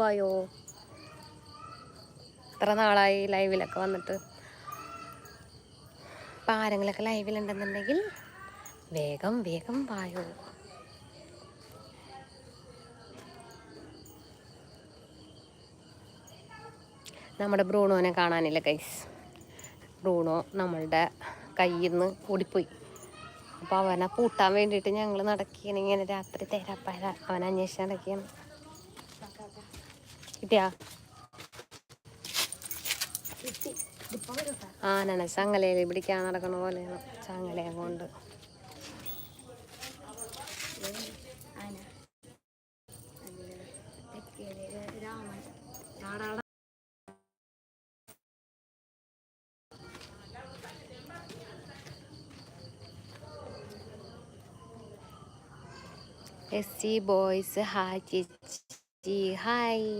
വായോ. ഇത്ര നാളായി ലൈവിലൊക്കെ വന്നിട്ട്. അപ്പം ആരെങ്കിലൊക്കെ ലൈവിലുണ്ടെന്നുണ്ടെങ്കിൽ വേഗം വേഗം വായോ. നമ്മുടെ ബ്രൂണോനെ കാണാനില്ല കൈസ് ബ്രൂണോ നമ്മളുടെ കയ്യിൽ നിന്ന് ഓടിപ്പോയി. അപ്പോൾ അവനെ പൂട്ടാൻ വേണ്ടിയിട്ട് ഞങ്ങൾ നടക്കുകയാണ് ഇങ്ങനെ രാത്രി തേരാപ്പാര അവനെ അന്വേഷിച്ച് നടക്കുകയാണ് കിട്ടിയാ? നന ചങ്ങലയിൽ പിടിക്കാൻ നടക്കണ പോലെയാണ് ചങ്ങലയെ കൊണ്ട്. എസ് സി ബോയ്സ് ഹാ ചേച്ചി. ഹായ്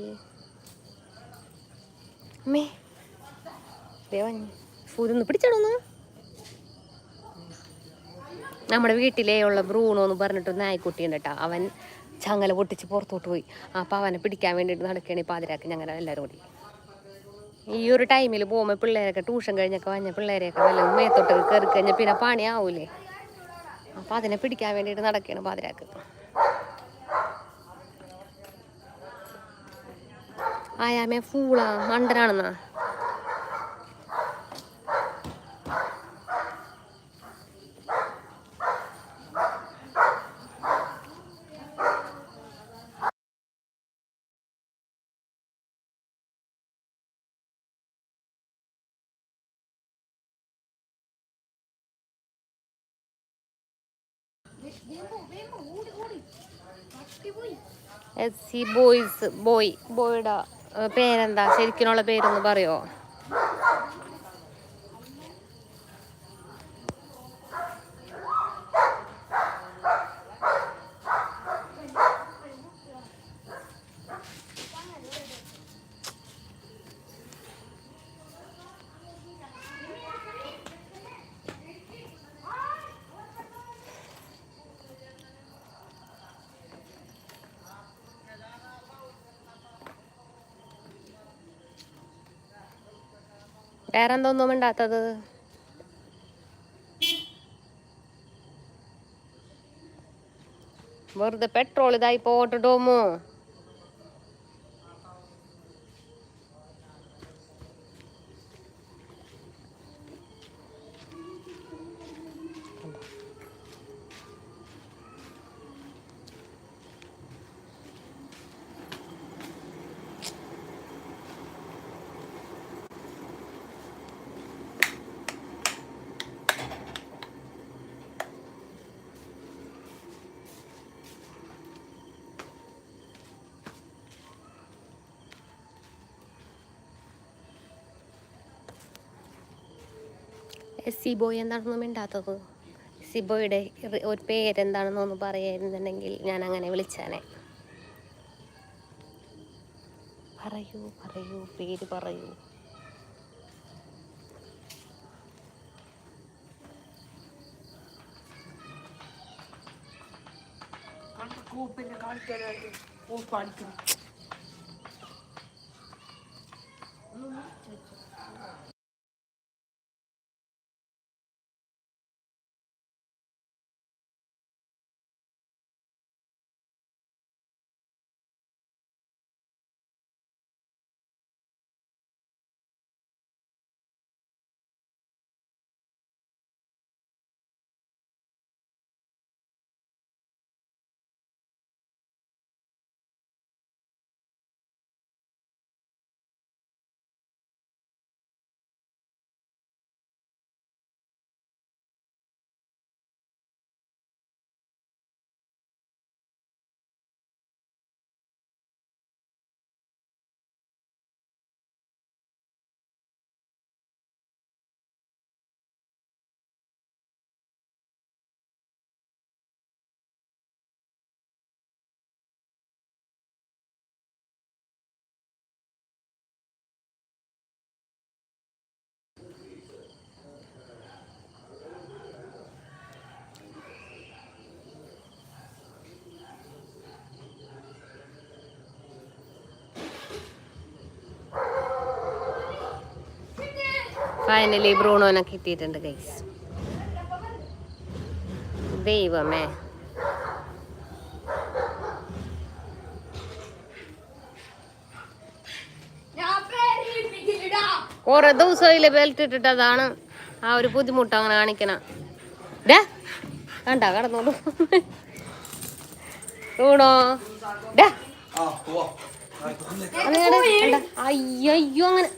അമ്മേ ഇതൊന്ന് പിടിച്ചടോന്ന്. നമ്മുടെ വീട്ടിലേ ഉള്ള ബ്രൂണോ എന്ന് പറഞ്ഞിട്ട് നായ്ക്കുട്ടി ഉണ്ട് കേട്ടോ അവൻ ചങ്ങല പൊട്ടിച്ച് പുറത്തോട്ട് പോയി. അപ്പോൾ അവനെ പിടിക്കാൻ വേണ്ടിയിട്ട് നടക്കുകയാണ് ഇപ്പോൾ പാതിരാക്ക്. ഞങ്ങൾ എല്ലാവരും കൂടി. ഈ ഒരു ടൈമിൽ പോകുമ്പോൾ പിള്ളേരൊക്കെ ട്യൂഷൻ കഴിഞ്ഞൊക്കെ വഞ്ഞ പിള്ളേരെയൊക്കെ വല്ല മേത്തോട്ടൊക്കെ കയറി കഴിഞ്ഞാൽ പിന്നെ പണിയാവൂലേ? അപ്പോൾ അതിനെ പിടിക്കാൻ വേണ്ടിയിട്ട് നടക്കുകയാണ് പാതിരാക്ക്. ആയാമേ ഫൂളാ മണ്ടനാണെന്നാ. എസ് സി ബോയ്സ് ബോയ് ബോയുടെ പേരെന്താ? ശരിക്കുള്ള പേരൊന്ന് പറയോ? വേറെന്തൊന്നും ഉണ്ടാത്തത്? വെറുതെ പെട്രോൾ ഇതായി പോട്ടിട്ടോമോ സിബോയ് എന്താണെന്നും മിണ്ടാത്തത് സിബോയുടെ ഒരു പേരെന്താണെന്നൊന്ന് പറയായിരുന്നുണ്ടെങ്കിൽ ഞാൻ അങ്ങനെ വിളിച്ചാനെ. പറയൂ പറയൂ പേര് പറയൂ. കൂപ്പിന്റെ കാണിക്കാനായിട്ട് കൂപ്പ് ഫൈനലി ബ്രൂണോനെ കിട്ടിയിട്ടുണ്ട് ഗൈസ് ദൈവമേ. കുറെ ദിവസമായില്ലേ ബെൽറ്റ് ഇട്ടിട്ട് അതാണ് ആ ഒരു ബുദ്ധിമുട്ട് അങ്ങനെ കാണിക്കണ. ഡാ കണ്ട കടന്നോളൂ. ഊണോ ഡാ. അയ്യയ്യോ അങ്ങനെ.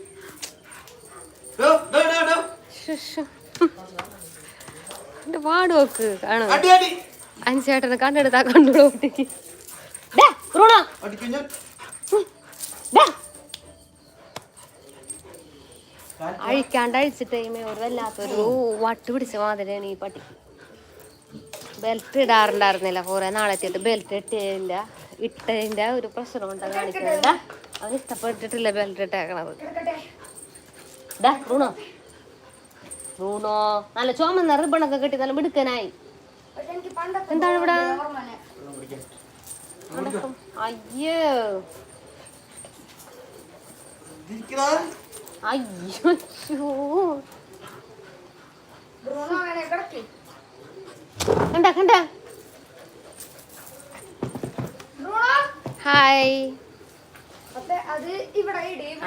നോക്ക് കാണു അഞ്ചേട്ടനെ കണ്ടെടുത്താ കണ്ടോളൂ കുട്ടിക്ക്. അഴിക്കാണ്ട് അഴിച്ചിട്ട് വല്ലാത്തൊരു വട്ട് പിടിച്ച മാതിരിയാണ് ഈ പട്ടി. ബെൽറ്റ് ഇടാറുണ്ടായിരുന്നില്ല കുറെ നാളെത്തിയിട്ട് ബെൽറ്റ് ഇട്ടില്ല ഇട്ടതിന്റെ ഒരു പ്രശ്നം കൊണ്ടാ കാണിക്കുന്നില്ല അവന് ഇഷ്ടപ്പെട്ടിട്ടില്ല ബെൽറ്റ് ഇട്ടേക്കണത്. ഡാ ബ്രൂണോ ബ്രൂണോ നല്ല ചുമന്ന റിബണൊക്കെ കെട്ടി നല്ല മിടുക്കനായി. എന്താണ് ഇവിടെ. അയ്യോ. അയ്യോ. കണ്ട കണ്ട. ഹായ്.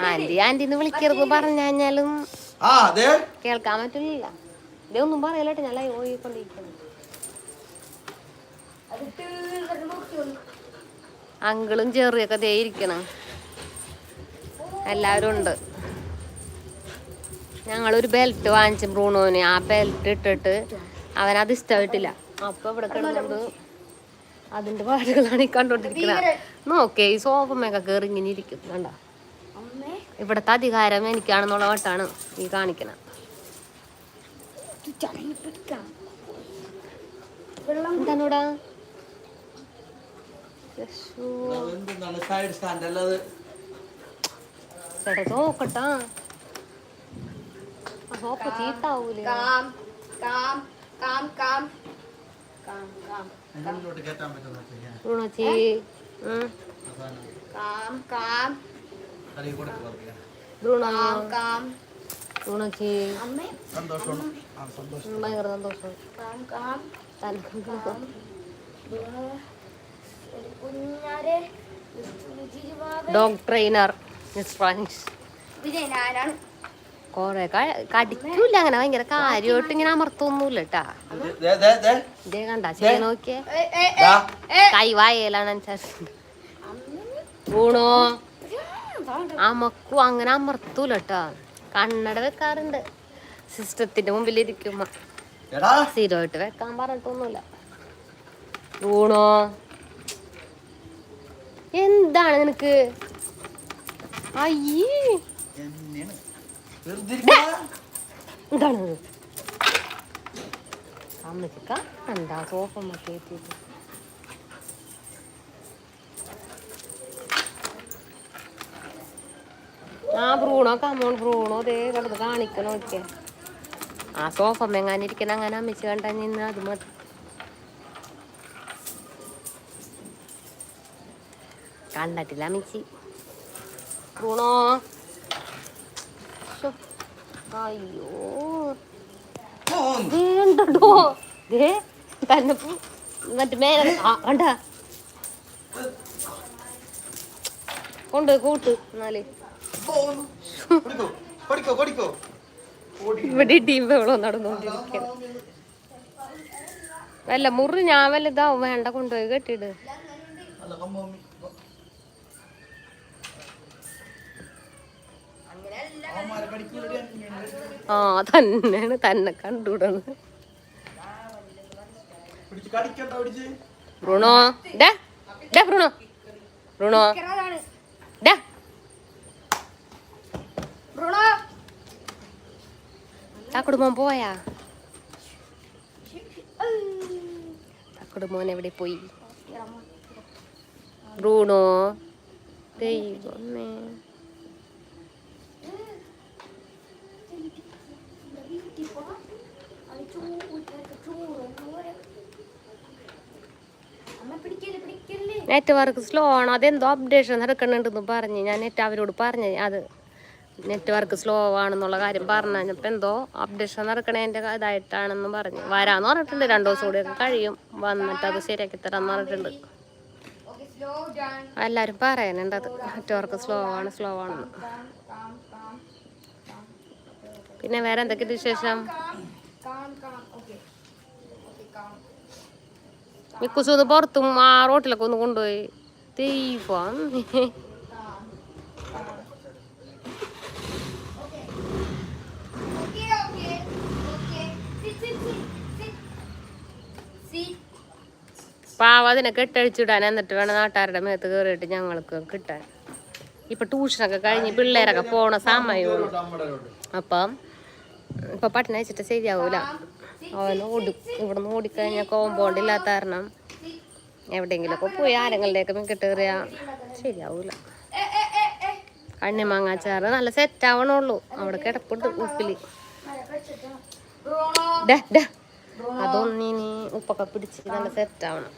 ആന്റി ആന്റി എന്ന് വിളിക്കരുത് പറഞ്ഞാലും കേൾക്കാൻ പറ്റില്ല ഇതേ ഒന്നും പറയലട്ടെ ഞാൻ ലൈവ് പോയിക്കൊണ്ടിരിക്കുന്നു അങ്കിളും ചെറിയൊക്കെ ദേ ഇരിക്കണം. എല്ലാവരും ഉണ്ട്. ഞങ്ങളൊരു ബെൽറ്റ് വാങ്ങിച്ചു ബ്രൂണോന്. ആ ബെൽറ്റ് ഇട്ടിട്ട് അവനത് ഇഷ്ടമായിട്ടില്ല അപ്പൊ ഇവിടെ കിടന്നുകൊണ്ട് അതിന്റെ പാടുകളാണ് ഈ കണ്ടോണ്ടിരിക്കുന്നത് നോക്കേ ഈ സോഫമൊക്കെ കയറി ഇങ്ങനെ ഇരിക്കും കണ്ട? അമ്മേ. ഇവിടുത്തെ അധികാരം എനിക്കാണെന്നുള്ള വട്ടാണ് ഈ കാണിക്കണം. ചേട്ടാ നോക്കട്ടാ. ചീത്താവൂലേ? Calm calm calm calm calm കാം. ഭയങ്കര സന്തോഷം. കുഞ്ഞാരെ. ജിജിവാവേ ഡോഗ് ട്രെയിനർ മിസ് ഫ്രാൻസ് വിജയനാരാണ് കൊറേ കടിക്കൂല അങ്ങനെ. ഭയങ്കര കാര്യമായിട്ട് ഇങ്ങനെ അമർത്തൊന്നുമില്ല കേട്ടാ ദേ, ദേ, ദേ. ഇതേ കണ്ട ചെയ്യാൻ നോക്കിയേ. കൈ വായലാണ് അനുസരിച്ച് ഊണോ? അമക്കും അങ്ങനെ അമർത്തൂല കേട്ടാ കണ്ണട വെക്കാറുണ്ട്. സിസ്റ്റത്തിന്റെ മുമ്പിൽ ഇരിക്കുമ്പോ എടാ. സ്ഥിരമായിട്ട് വെക്കാൻ പറഞ്ഞിട്ടൊന്നുമില്ല. ഊണോ? എന്താണ് നിനക്ക്? അയ്യേ. എന്താണ് സോഫ ആ ബ്രൂണോ കമോൺ ബ്രൂണോ ദേ ആ സോഫ മെങ്ങാനിരിക്കുന്ന അങ്ങനെ അമ്മച്ച് കണ്ട നിന്ന് അത് മതി. കണ്ടിട്ടില്ല അമ്മച്ചി. ബ്രൂണോ. അയ്യോ. വേണ്ടോ ദേ മറ്റേ മേലെ കണ്ട. കൊണ്ട് കൂട്ട് എന്നാൽ. ഇവിടെ ടീം വെള്ളം അല്ല മുറി ഞാൻ വല്ല ഇതാവും വേണ്ട കൊണ്ടുപോയി കെട്ടിട് ആ തന്നെയാണ് തന്നെ പിടിച്ച് ബ്രൂണോ? ഡേ ബ്രൂണോ? ബ്രൂണോ? ഡേ ബ്രൂണോ? തക്കുടുമോൻ പോയാ? തക്കുടുമോൻ എവിടെ പോയി? ബ്രൂണോ? ദൈവമേ. പിടിക്കല്ലേ പിടിക്കല്ലേ നെറ്റ്വർക്ക് സ്ലോ ആണ്? അതെന്തോ അപ്ഡേഷൻ നടക്കണുണ്ടെന്ന് പറഞ്ഞ്. ഞാൻ നെറ്റ് അവരോട് പറഞ്ഞ് അത് നെറ്റ്വർക്ക് സ്ലോ ആണെന്നുള്ള കാര്യം പറഞ്ഞപ്പോൾ എന്തോ അപ്ഡേഷൻ നടക്കണേന്റെ ഇതായിട്ടാണെന്ന് പറഞ്ഞു. വരാന്ന് പറഞ്ഞിട്ടുണ്ട്. രണ്ടു ദിവസം കൂടി കഴിയും. വന്നിട്ട് അത് ശരിയാക്കി തരാന്ന് പറഞ്ഞിട്ടുണ്ട്. എല്ലാവരും പറയാനുണ്ട് അത്. നെറ്റ്വർക്ക് സ്ലോ ആണ് സ്ലോ ആണെന്ന്. പിന്നെ വേറെ എന്തൊക്കെയുണ്ട് വിശേഷം? മിക്കുസൂന്ന് പുറത്തും ആ റോട്ടിലൊക്കെ ഒന്ന് കൊണ്ടുപോയി. തീപ്പം. പാവ അതിനെ കെട്ടഴിച്ചിടാൻ എന്നിട്ട് വേണം നാട്ടുകാരുടെ മേത്ത് കയറിയിട്ട് ഞങ്ങൾക്ക് കിട്ടാൻ. ഇപ്പൊ ട്യൂഷനൊക്കെ കഴിഞ്ഞ് പിള്ളേരൊക്കെ പോണ സമയമുള്ളൂ. അപ്പം ഇപ്പൊ പട്ടണ വെച്ചിട്ട് ശരിയാവൂല. അവൻ ഓടി ഇവിടെ നിന്ന് ഓടിക്കഴിഞ്ഞാൽ കോമ്പൗണ്ട് ഇല്ലാത്ത കാരണം എവിടെയെങ്കിലുമൊക്കെ പോയി ആരെങ്കിലുടെയൊക്കെ മിക്കിട്ട് കയറിയാ ശരിയാവൂല. കണ്ണിമാങ്ങാച്ചാറ് നല്ല സെറ്റ് ആവണുള്ളൂ. അവിടെ കിടപ്പുണ്ട് ഉപ്പിൽ. അതൊന്നിനി ഉപ്പൊക്കെ പിടിച്ച് നല്ല സെറ്റ് ആവണം.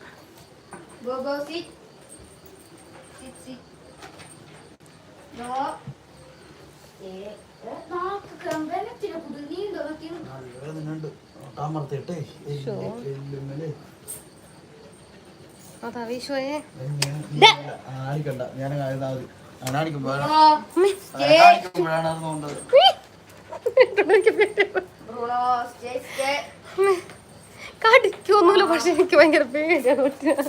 Go, go, sit. Sit, sit. No. നാക്ക് കമ്പനത്തിനെ കുടി നീണ്ടോ നോക്കി വേദനയുണ്ട് താമർത്തിട്ടേ എല്ലുമ്മൽ അതാ വിഷുവേ ആടിക്കണ്ട ഞാൻ മതി അങ്ങനെ അടിക്കുമ്പോ Bruno. അടിക്കുമ്പോഴാണ് അത് തോന്നുന്നത് Bruno, stay, stay. കടിക്കൊന്നുമില്ല പക്ഷെ എനിക്ക് ഭയങ്കര പേടിയാണ്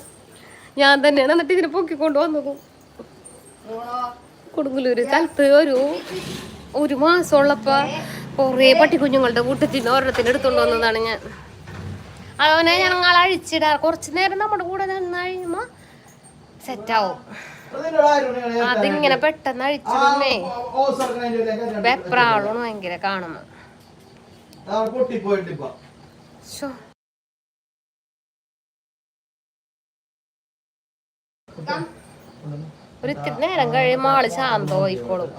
ഞാൻ തന്നെയാണ് എന്നിട്ട് ഇതിനെ പൊക്കിക്കൊണ്ട് കൊണ്ടുവന്നു കൊടുങ്ങലൂര് കൊടുങ്ങല്ലൂര് സ്ഥലത്ത് ഒരു ഒരു മാസം കുറേ കൊറേ കൂട്ടത്തിൽ നിന്ന് ഒരെണ്ണത്തിന് എടുത്തോണ്ട് വന്നതാണ് ഞാൻ. അതവനെ ഞങ്ങൾ അഴിച്ചിടാ. കുറച്ചു നേരം നമ്മുടെ കൂടെ നിന്ന് സെറ്റ് സെറ്റാവും. അതിങ്ങനെ പെട്ടെന്ന് അഴിച്ചിടുന്നേ. വെപ്രാളാണ് ഭയങ്കര കാണുമ്പോ പൊട്ടിപ്പോയിട്ടിപ്പോ. ഒരു ഇത്തിരി നേരം കഴിയുമ്പോ ആൾ ശാന്തമായിക്കോളും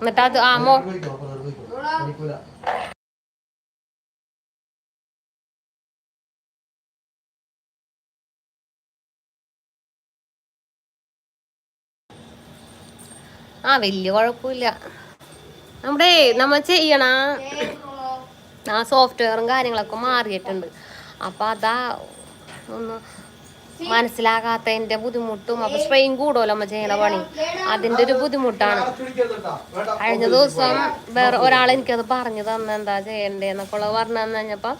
എന്നിട്ട് അത് ആ മോ. പോയിക്കോ, അപ്പുറത്ത് പോയിക്കോ. ആ വലിയ കുഴപ്പമില്ല. നമ്മുടെ നമ്മ ചെയ്യണ ആ സോഫ്റ്റ്വെയറും കാര്യങ്ങളൊക്കെ മാറിയിട്ടുണ്ട്. അപ്പൊ അതാ ഒന്ന് മനസ്സിലാകാത്തതിന്റെ ബുദ്ധിമുട്ടും അപ്പൊ സ്ട്രെയിൻ കൂടുമല്ലോ അമ്മ ചെയ്യണ പണി? അതിന്റെ ഒരു ബുദ്ധിമുട്ടാണ്. ആ. കഴിഞ്ഞ ദിവസം വേറെ ഒരാൾ എനിക്കത് പറഞ്ഞു തന്ന എന്താ ചെയ്യണ്ടേന്നൊക്കെ ഉള്ളത് പറഞ്ഞു തന്നു കഴിഞ്ഞപ്പോ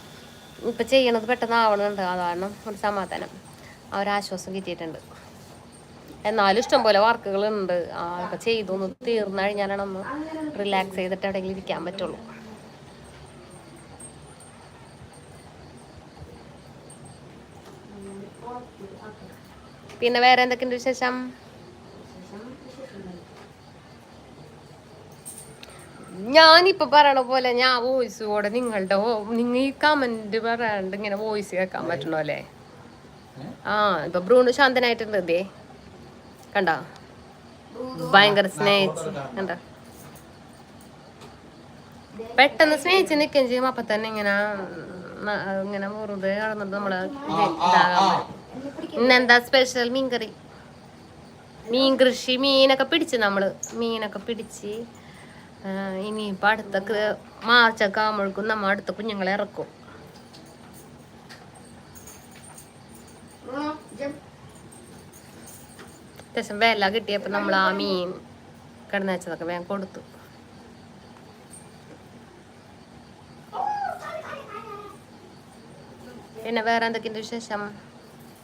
ഇപ്പൊ ചെയ്യണത് പെട്ടെന്ന് ആവണുണ്ട്. അതാണ് ഒരു സമാധാനം. ആ ഒരു ആശ്വാസം കിട്ടിയിട്ടുണ്ട്. എന്നാലും ഇഷ്ടംപോലെ വർക്കുകൾ ഉണ്ട്. അതൊക്കെ ചെയ്തൊന്ന് തീർന്നു കഴിഞ്ഞാലാണ് ഒന്ന് റിലാക്സ് ചെയ്തിട്ട് എവിടെയെങ്കിലും ഇരിക്കാൻ പറ്റുള്ളൂ. പിന്നെ വേറെ എന്തൊക്കെയുണ്ട് വിശേഷം? ഞാനിപ്പോ പറയണ പോലെ ഞാൻ വോയിസ് കൂടെ നിങ്ങളുടെ നിങ്ങൾ ഈ കമന്റ് പറയാണ്ട് ഇങ്ങനെ വോയിസ് കേൾക്കാൻ പറ്റണോ അല്ലേ? ആ ഇപ്പൊ ബ്രൂണ് ശാന്തനായിട്ടുണ്ട് ദേ. കണ്ട? ഭയങ്കര സ്നേഹിച്ച്. കണ്ട? പെട്ടെന്ന് സ്നേഹിച്ച് നിൽക്കുകയും ചെയ്യും. അപ്പൊ തന്നെ ഇങ്ങനെ ഇങ്ങനെ വെറുതെ കടന്നിട്ട് നമ്മൾ ഇതാകാൻ. ഇന്നെന്താ സ്പെഷ്യൽ മീൻകറി. മീൻ കൃഷി മീനൊക്കെ പിടിച്ച് നമ്മൾ. മീനൊക്കെ പിടിച്ച് ആ, ഇനിയിപ്പോ അടുത്ത മാർച്ചൊക്കെ ആകുമ്പോഴേക്കും നമ്മ അടുത്ത കുഞ്ഞുങ്ങളെ ഇറക്കും. അത്യാവശ്യം വില കിട്ടിയപ്പോ നമ്മൾ ആ മീൻ കിടന്നു വെച്ചതൊക്കെ വേഗം കൊടുത്തു. പിന്നെ വേറെ എന്തൊക്കെയുണ്ട് വിശേഷം?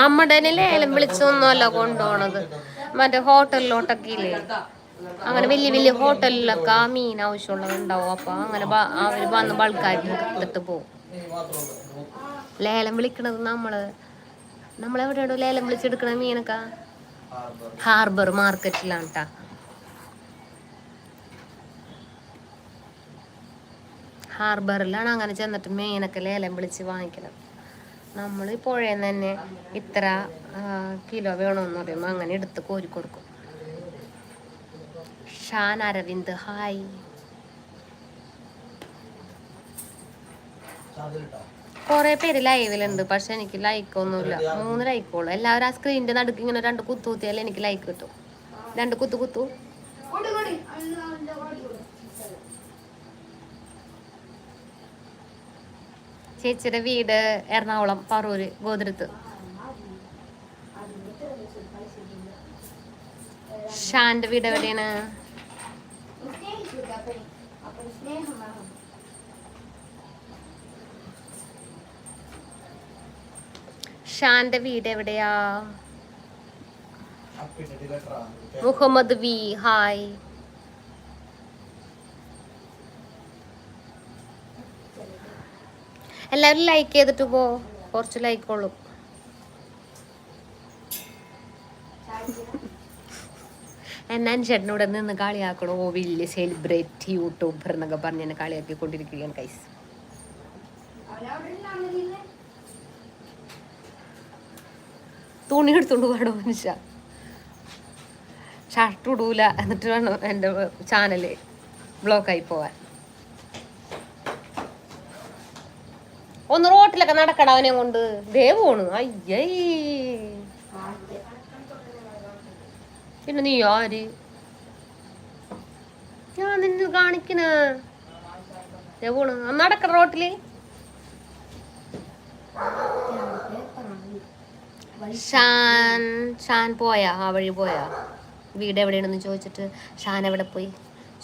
നമ്മുടെ ലേലം വിളിച്ചൊന്നുമല്ല കൊണ്ടുപോണത്. മറ്റേ ഹോട്ടലിലോട്ടൊക്കെ ഇല്ലേ? അങ്ങനെ വലിയ വലിയ ഹോട്ടലിലൊക്കെ ആ മീൻ ആവശ്യമുള്ളത് ഉണ്ടാവും. അപ്പൊ അങ്ങനെ അവർ വന്ന് ബൾക്കായിട്ട് ഉള്ളൂ. ലേലം വിളിക്കണത് നമ്മൾ. നമ്മളെവിടെയാണോ ലേലം വിളിച്ചെടുക്കണ മീനൊക്കെ? ഹാർബർ. മാർക്കറ്റിലാണ് കേട്ടാ ഹാർബറിലാണ് അങ്ങനെ ചെന്നിട്ട് മീനൊക്കെ ലേലം വിളിച്ച് വാങ്ങിക്കുന്നത് നമ്മൾ പുഴയിൽ തന്നെ ഇത്ര കിലോ വേണമെന്ന് പറയുമ്പോൾ അങ്ങനെ എടുത്ത് കോരി കൊടുക്കും. ഷാൻ അരവിന്ദ് ഹായ്. കുറെ പേര് ലൈവിലുണ്ട് പക്ഷെ എനിക്ക് ലൈക്ക് ഒന്നുമില്ല. മൂന്ന് ലൈക്കുള്ളൂ എല്ലാവരും ആ സ്ക്രീനിന്റെ നടുക്ക് ഇങ്ങനെ രണ്ട് കുത്തു കുത്തിയാലേ എനിക്ക് ലൈക്ക് കിട്ടും. രണ്ട് കുത്തു കുത്തു കൊടു കൊടു അന്ന് അവന്റെ ഓടി കൊടു ചേച്ചിയുടെ വീട് എറണാകുളം പറൂര് ഗോതിരത്ത്. ഷാന്റെ വീട് എവിടെയാണ്? ഷാന്റെ വീട് എവിടെയാ? Muhammad V hi. എല്ലാവരും ലൈക്ക് ചെയ്തിട്ട് പോ. കുറച്ച് ലൈക്ക് ഉള്ളൂ എന്നാൻ ചേട്ടനോട് നിന്ന് കളിയാക്കണോ? വലിയ സെലിബ്രിറ്റി യൂട്യൂബർ എന്നൊക്കെ പറഞ്ഞ് എന്നെ കളിയാക്കിക്കൊണ്ടിരിക്കുകയാണ് കൈസ് തുണി എടുത്തോണ്ട് പാടോ മനുഷ്യ. ഷർട്ട് ഇടൂല. എന്നിട്ട് വേണം എന്റെ ചാനൽ ബ്ലോക്കായി പോവാൻ. ഒന്ന് റോട്ടിലൊക്കെ നടക്കട അവനെ കൊണ്ട്. ദേവ് പോണു. അയ്യേ. പിന്നെ നീ ആര്? ഞാൻ നിന്നെ കാണിക്കണ. ദേവ് പോണു. നടക്കട റോട്ടിൽ. ഷാൻ ഷാൻ പോയാ? ആ വഴി പോയാ? വീട് എവിടെയാണെന്ന് ചോദിച്ചിട്ട് ഷാൻ എവിടെ പോയി?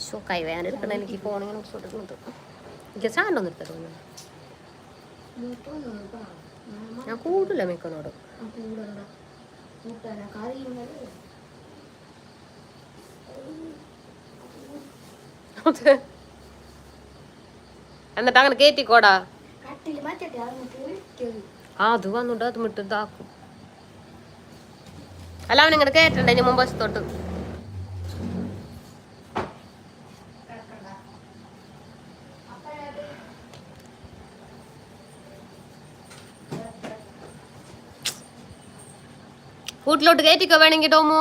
ഷോ കൈവേനെടുക്കണം എനിക്ക് ഫോണിങ്ങനെ എനിക്ക് ഷാൻ ഒന്ന് തോന്നുന്നു ഞാൻ കൂടില്ല മിക്കനോട് എന്നിട്ട് അങ്ങനെ ആ അത് വന്നിട്ട് അത് മിട്ട് ഇതാക്കും അല്ല അവൻ ഇങ്ങോട്ട് കയറ്റണ്ട ഇനി മുമ്പ് വശത്തോട്ട്. വീട്ടിലോട്ട് കയറ്റിക്കോ വേണമെങ്കിൽ ടോമോ?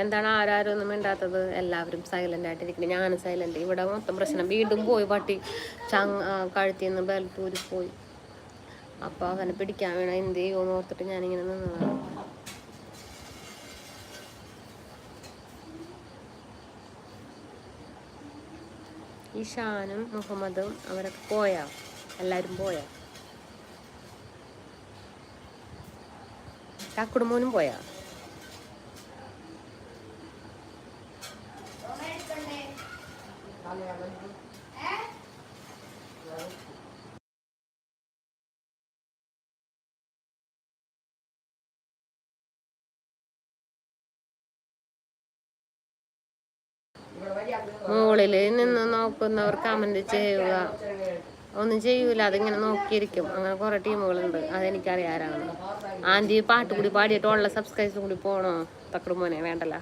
എന്താണ് ആരാരും ഒന്നും മിണ്ടാത്തത്? എല്ലാവരും സൈലന്റ് ആയിട്ടിരിക്കുന്നത് ഞാനും സൈലന്റ് ഇവിടെ മൊത്തം പ്രശ്നം. വീണ്ടും പോയി പട്ടി ചങ് കഴുത്തിൽ നിന്ന് ബെൽറ്റ് പോയി. അപ്പോൾ അവനെ പിടിക്കാൻ വേണം. എന്ത് ചെയ്യുമെന്ന് ഓർത്തിട്ട് ഞാനിങ്ങനെ നിന്നതാണ്. ഈ ഷാനും മുഹമ്മദും അവരൊക്കെ പോയാ? എല്ലാവരും പോയാ? കാക്കുടുമോനും പോയാ? മുകളിൽ നിന്ന് നോക്കുന്നവർ കമന്റ് ചെയ്യുക. ഒന്നും ചെയ്യൂല അതിങ്ങനെ നോക്കിയിരിക്കും. അങ്ങനെ കുറെ ടീമുകളുണ്ട്. അതെനിക്കറിയാം ആരാണെന്ന് ആന്റി പാട്ട് കൂടി പാടിയിട്ട് ഉള്ള സബ്സ്ക്രൈബ് കൂടി പോണോ? തക്കടും മോനെ വേണ്ടല്ല.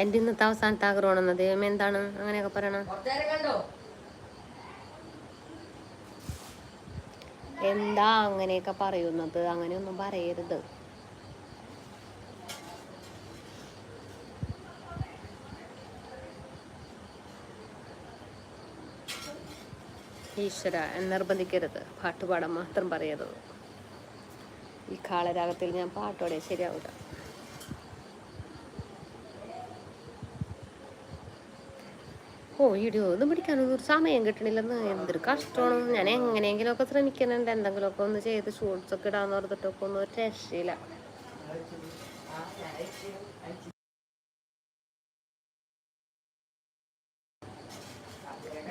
എന്റെ ഇന്നത്തെ അവസാനത്തെ ആഗ്രഹമാണെന്ന് ദൈവം എന്താണ്? അങ്ങനെയൊക്കെ പറയണം കുറച്ചേരം കണ്ടോ എന്താ അങ്ങനെയൊക്കെ പറയുന്നത്? അങ്ങനെയൊന്നും പറയരുത്. ഈശ്വര നിർബന്ധിക്കരുത്. പാട്ടുപാടാൻ മാത്രം പറയരുത്. ഈ കാളരാഗത്തിൽ ഞാൻ പാട്ടോടെ ശരിയാവില്ല ഓ ഇടിയോ ഒന്നും പിടിക്കാനൊന്നും ഒരു സമയം കിട്ടണില്ലെന്ന് എന്തൊരു കഷ്ടമാണ്. ഞാൻ എങ്ങനെയെങ്കിലുമൊക്കെ ശ്രമിക്കുന്നുണ്ട്. എന്തെങ്കിലുമൊക്കെ ഒന്ന് ചെയ്ത് ഷൂട്ട്സ് ഒക്കെ ഇടാന്ന് പറഞ്ഞിട്ടൊക്കെ ഒന്നും ഒരു രക്ഷയില്ല.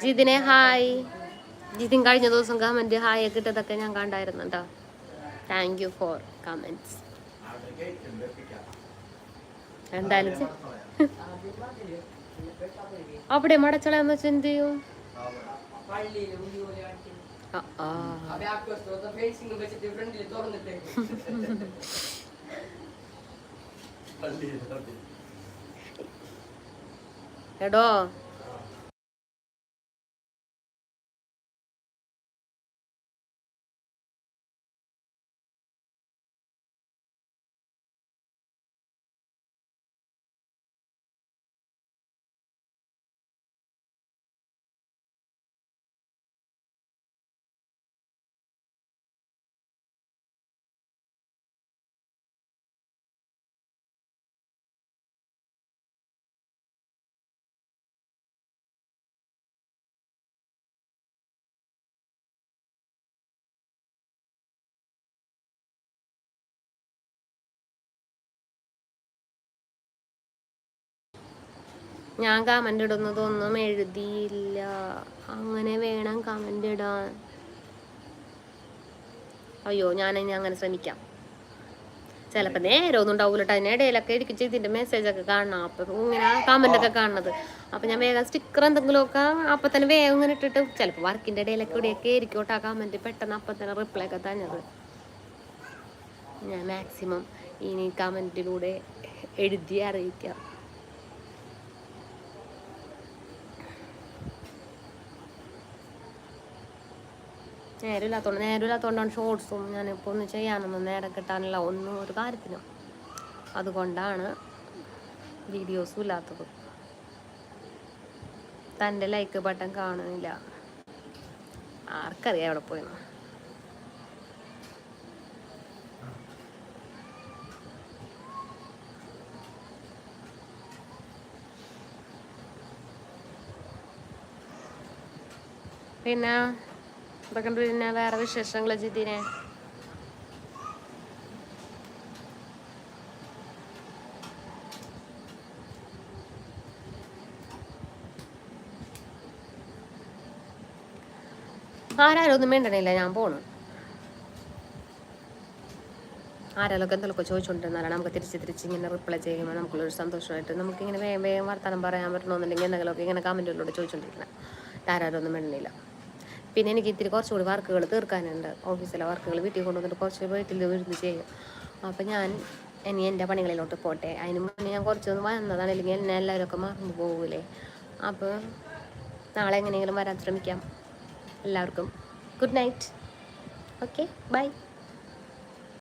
ജിതിനെ ഹായ്. ജിതിൻ കഴിഞ്ഞ ദിവസം കമന്റ് ഹായ് ഒക്കെ ഇട്ടതൊക്കെ ഞാൻ കണ്ടായിരുന്നുണ്ടോ താങ്ക് യു ഫോർ കമന്റ്സ് എന്തായാലും അവിടെ മടച്ചളയെന്ന് വെച്ചാൽ എന്ത് ചെയ്യും? പള്ളിയിൽ ഞാൻ കമന്റ് ഇടുന്നതൊന്നും എഴുതിയില്ല. അങ്ങനെ വേണം കമന്റ് ഇടാൻ. അയ്യോ ഞാൻ ഇനി അങ്ങനെ ശ്രമിക്കാം. ചിലപ്പോൾ നേരെ ഒന്നും ഉണ്ടാവില്ല കേട്ടോ അതിനിടയിലൊക്കെ ഇതിന്റെ ഇതിന്റെ മെസ്സേജൊക്കെ കാണണം. അപ്പം ഇങ്ങനെ കമന്റ് ഒക്കെ കാണുന്നത്. അപ്പം ഞാൻ വേഗം സ്റ്റിക്കർ എന്തെങ്കിലുമൊക്കെ അപ്പം തന്നെ വേഗം ഇങ്ങനെ ഇട്ടിട്ട് ചിലപ്പോൾ വർക്കിന്റെ ഇടയിലൊക്കെ ഇവിടെയൊക്കെ ആയിരിക്കും കേട്ടോ ആ കമന്റ് പെട്ടെന്ന് അപ്പം തന്നെ റിപ്ലൈ ഒക്കെ തന്നത്. ഞാൻ മാക്സിമം ഇനി കമന്റിലൂടെ എഴുതി അറിയിക്കാം. നേരമില്ലാത്തതുകൊണ്ട് നേരമില്ലാത്തതുകൊണ്ടാണ് ഷോർട്സും ഞാനിപ്പോൾ ഒന്ന് ചെയ്യാനൊന്നും നേരെ കിട്ടാനില്ല. ഒന്നും ഒരു കാര്യത്തിനും. അതുകൊണ്ടാണ് വീഡിയോസും ഇല്ലാത്തത്. തന്റെ ലൈക്ക് ബട്ടൺ കാണുന്നില്ല. ആർക്കറിയാം എവിടെ പോയെന്ന്. പിന്നെ ഇതൊക്കെ പിന്നെ വേറെ വിശേഷങ്ങൾ മിണ്ടണില്ല ഞാൻ പോണു. ആരാലൊക്കെ എന്തെങ്കിലുമൊക്കെ ചോദിച്ചുകൊണ്ടിരുന്നാലാണ് നമുക്ക് തിരിച്ച് തിരിച്ച് ഇങ്ങനെ റിപ്ലൈ ചെയ്യുമ്പോൾ നമുക്കുള്ളൊരു സന്തോഷമായിട്ട് നമുക്കിങ്ങനെ വേഗം വേഗം വർത്തമാനം പറയാൻ പറ്റണമെന്നുണ്ടെങ്കിൽ എന്തെങ്കിലുമൊക്കെ ഇങ്ങനെ കമന്റുകളിലൂടെ ചോദിച്ചുകൊണ്ടിരിക്കണം ആരാരൊന്നും ഒന്നും മിണ്ടണില്ല. പിന്നെ എനിക്ക് ഇത്തിരി കുറച്ചുകൂടി വർക്കുകൾ തീർക്കാനുണ്ട്. ഓഫീസിലെ വർക്കുകൾ വീട്ടിൽ കൊണ്ടുവന്നിട്ട് കുറച്ച് വീട്ടിൽ ഇരുന്ന് ചെയ്യും. അപ്പം ഞാൻ ഇനി എന്റെ പണികളിലോട്ട് പോട്ടെ. അതിന് മുന്നേ ഞാൻ കുറച്ചൊന്ന് വന്നതാണ്. അല്ലെങ്കിൽ എന്നെ എല്ലാവരും ഒക്കെ മറന്നു പോകൂലേ. അപ്പോൾ നാളെ എങ്ങനെയെങ്കിലും വരാൻ ശ്രമിക്കാം. എല്ലാവർക്കും ഗുഡ് നൈറ്റ്. Okay bye.